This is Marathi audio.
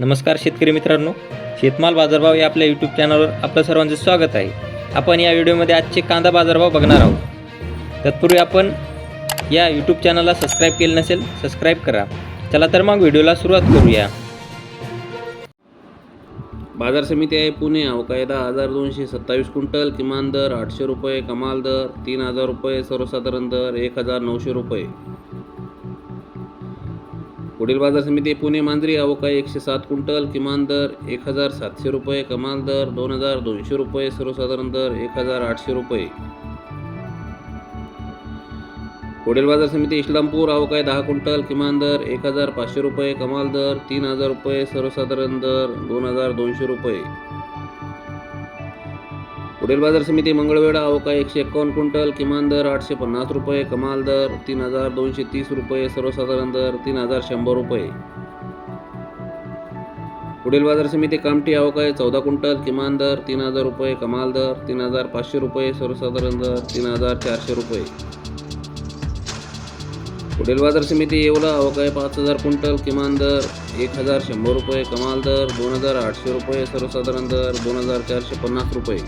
नमस्कार शेतकरी मित्रांनो शेतमाल बाजारभाव या आपल्या यूट्यूब चॅनलवर आपलं सर्वांचं स्वागत आहे. आपण या व्हिडिओमध्ये आजचे कांदा बाजारभाव बघणार आहोत. तत्पूर्वी आपण या यूट्यूब चॅनलला सबस्क्राईब केलं नसेल सबस्क्राईब करा. चला तर मग व्हिडिओला सुरुवात करूया. बाजार समिती आहे पुणे अवकायदा हजार दोनशे सत्तावीस क्विंटल किमान दर आठशे रुपये कमाल दर तीन हजार रुपये सर्वसाधारण दर एक हजार नऊशे रुपये. पुढील बाजार समिती पुणे मांजरी अवकाळी एकशे सात क्विंटल किमान दर एक हजार सातशे रुपये कमाल दर दोन हजार दोनशे रुपये सर्वसाधारण दर एक हजार आठशे रुपये. पुढील बाजार समिती इस्लामपूर अवकाय दहा क्विंटल किमान दर एक हजार पाचशे रुपये कमाल दर तीन हजार रुपये सर्वसाधारण दर दोन हजार दोनशे रुपये. पुढील बाजार समिती मंगळवेढा अवका एकशे एकावन्न क्विंटल किमान दर आठशे पन्नास रुपये कमाल दर तीन हजार दोनशे तीस रुपये सर्वसाधारण दर तीन हजार शंभर रुपये. पुढील बाजार समिती कामठी अवकाळी चौदा क्विंटल किमान दर तीन हजार रुपये कमाल दर तीन हजार पाचशे रुपये सर्वसाधारण दर तीन हजार चारशे रुपये. पुढील बाजार समिती येवला अवकाय पाच हजार क्विंटल किमान दर एक हजार शंभर रुपये कमाल दर दोन हजार आठशे रुपये सर्वसाधारण दर दोन हजार चारशे पन्नास रुपये.